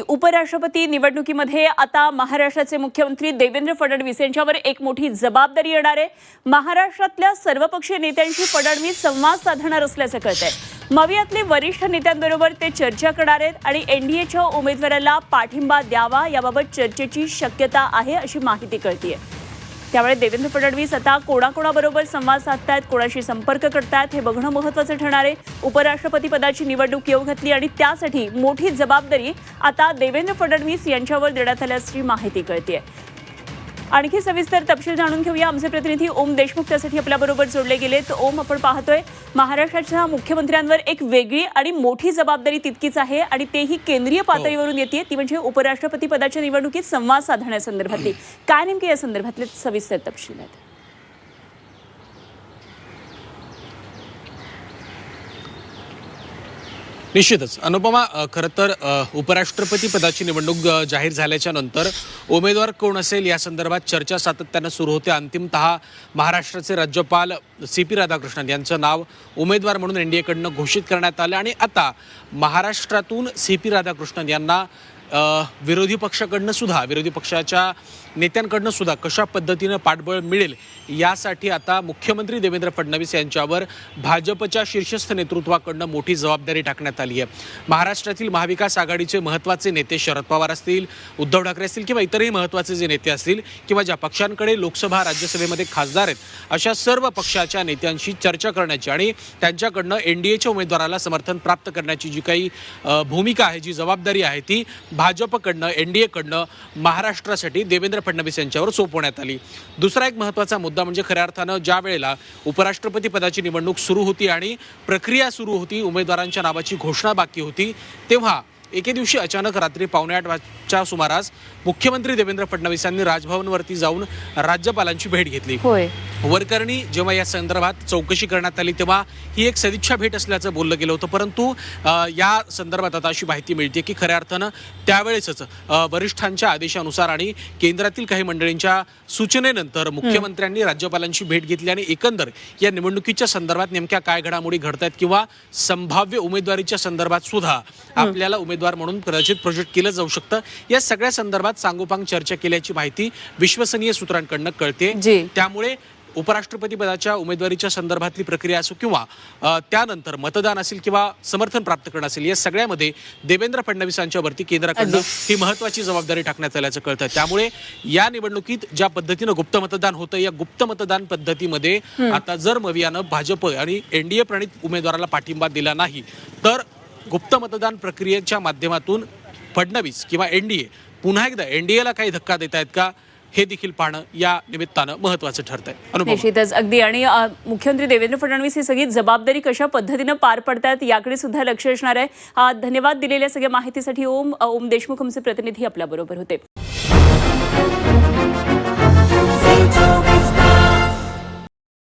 उपराष्ट्रपती निवडणुकीमध्ये आता महाराष्ट्राचे मुख्यमंत्री देवेंद्र फडणवीस यांच्यावर एक मोठी जबाबदारी येणार आहे. महाराष्ट्रातल्या सर्वपक्षीय नेत्यांशी फडणवीस संवाद साधणार असल्याचं कळतंय. मवियातले वरिष्ठ नेत्यांबरोबर ते चर्चा करणार आहेत आणि एनडीएच्या उमेदवाराला पाठिंबा द्यावा याबाबत चर्चेची शक्यता आहे अशी माहिती कळतीये. त्यामुळे देवेंद्र फडणवीस आता कोणाकोणाबरोबर संवाद साधतायत कोणाशी संपर्क करतायत हे बघणं महत्त्वाचं ठरणार आहे. उपराष्ट्रपती पदाची निवडणूक येऊ घातली आणि त्यासाठी मोठी जबाबदारी आता देवेंद्र फडणवीस यांच्यावर देण्यात आल्याची माहिती कळतीये. आणखी सविस्तर तपशील जाणून घेऊया. आमचे प्रतिनिधी ओम देशमुख त्यासाठी आपल्याबरोबर जोडले गेले तर ओम आपण पाहतोय महाराष्ट्राच्या मुख्यमंत्र्यांवर एक वेगळी आणि मोठी जबाबदारी तितकीच आहे आणि तेही केंद्रीय पातळीवरून येते ती म्हणजे उपराष्ट्रपती पदाच्या निवडणुकीत संवाद साधण्यासंदर्भातली. काय नेमके या संदर्भातले सविस्तर तपशील आहेत? निश्चितच. अनुपमा खरं तर उपराष्ट्रपती पदाची निवडणूक जाहीर झाल्याच्यानंतर उमेदवार कोण असेल या संदर्भात चर्चा सातत्यानं सुरू होते. अंतिमतः महाराष्ट्राचे राज्यपाल सी पी राधाकृष्णन यांचं नाव उमेदवार म्हणून एन डीएकडून घोषित करण्यात आलं आणि आता महाराष्ट्रातून सी पी राधाकृष्णन यांना विरोधी पक्षाकडनं सुद्धा विरोधी पक्षाच्या नेत्यांकडनं सुद्धा कशा पद्धतीनं पाठबळ मिळेल यासाठी आता मुख्यमंत्री देवेंद्र फडणवीस यांच्यावर भाजपच्या शीर्षस्थ नेतृत्वाकडनं मोठी जबाबदारी टाकण्यात आली आहे. महाराष्ट्रातील महाविकास आघाडीचे महत्त्वाचे नेते शरद पवार असतील उद्धव ठाकरे असतील किंवा इतरही महत्त्वाचे जे नेते असतील किंवा ज्या पक्षांकडे लोकसभा राज्यसभेमध्ये खासदार आहेत अशा सर्व पक्षाच्या नेत्यांशी चर्चा करण्याची आणि त्यांच्याकडनं एन डी एच्या उमेदवाराला समर्थन प्राप्त करण्याची जी काही भूमिका आहे जी जबाबदारी आहे ती भाजपकडनं एन डी एकडनं महाराष्ट्रासाठी देवेंद्र फडणवीस यांच्यावर सोपवण्यात आली. दुसरा एक महत्त्वाचा मुद्दा म्हणजे खऱ्या अर्थानं ज्या वेळेला उपराष्ट्रपती पदाची निवडणूक सुरू होती आणि प्रक्रिया सुरू होती उमेदवारांच्या नावाची घोषणा बाकी होती तेव्हा एके दिवशी अचानक रात्री पावणे आठ वाजच्या सुमारास मुख्यमंत्री देवेंद्र फडणवीस यांनी राजभवनवरती जाऊन राज्यपालांची भेट घेतली. होय. वरकरणी जेव्हा या संदर्भात चौकशी करण्यात आली तेव्हा ही एक सदिच्छा भेट असल्याचं बोललं गेलं होतं. परंतु या संदर्भात आता अशी माहिती मिळते की खऱ्या अर्थानं त्यावेळेसच वरिष्ठांच्या आदेशानुसार आणि केंद्रातील काही मंडळींच्या सूचनेनंतर मुख्यमंत्र्यांनी राज्यपालांची भेट घेतली आणि एकंदर या निवडणुकीच्या संदर्भात नेमक्या काय घडामोडी घडतायत किंवा संभाव्य उमेदवारीच्या संदर्भात सुद्धा आपल्याला उमेदवार म्हणून कदाचित प्रोजेक्ट केलं जाऊ शकतं. या सगळ्या संदर्भात सांगोपांग चर्चा केल्याची माहिती विश्वसनीय सूत्रांकडनं कळते. त्यामुळे उपराष्ट्रपती पदाच्या उमेदवारीच्या संदर्भातली प्रक्रिया असो किंवा त्यानंतर मतदान असेल किंवा समर्थन प्राप्त करणं असेल या सगळ्यामध्ये देवेंद्र फडणवीसांच्यावरती केंद्राकडनं ही महत्वाची जबाबदारी टाकण्यात आल्याचं कळतं. त्यामुळे या निवडणुकीत ज्या पद्धतीनं गुप्त मतदान होतं या गुप्त मतदान पद्धतीमध्ये आता जर मवियानं भाजप आणि एनडीए प्रणित उमेदवाराला पाठिंबा दिला नाही तर गुप्त मतदान प्रक्रियेच्या माध्यमातून फडणवीस किंवा एनडीए पुन्हा एकदा एनडीएला काही धक्का देत आहेत का? हे देखील पाहणं या निमित्तानं महत्वाचं ठरतंय. अनुभव. निश्चितच. अगदी. आणि मुख्यमंत्री देवेंद्र फडणवीस ही सगळी जबाबदारी कशा पद्धतीनं पार पडतात याकडे सुद्धा लक्ष असणार आहे. धन्यवाद दिलेल्या सगळ्या माहितीसाठी. ओम ओम देशमुख आमचे प्रतिनिधी आपल्याबरोबर होते.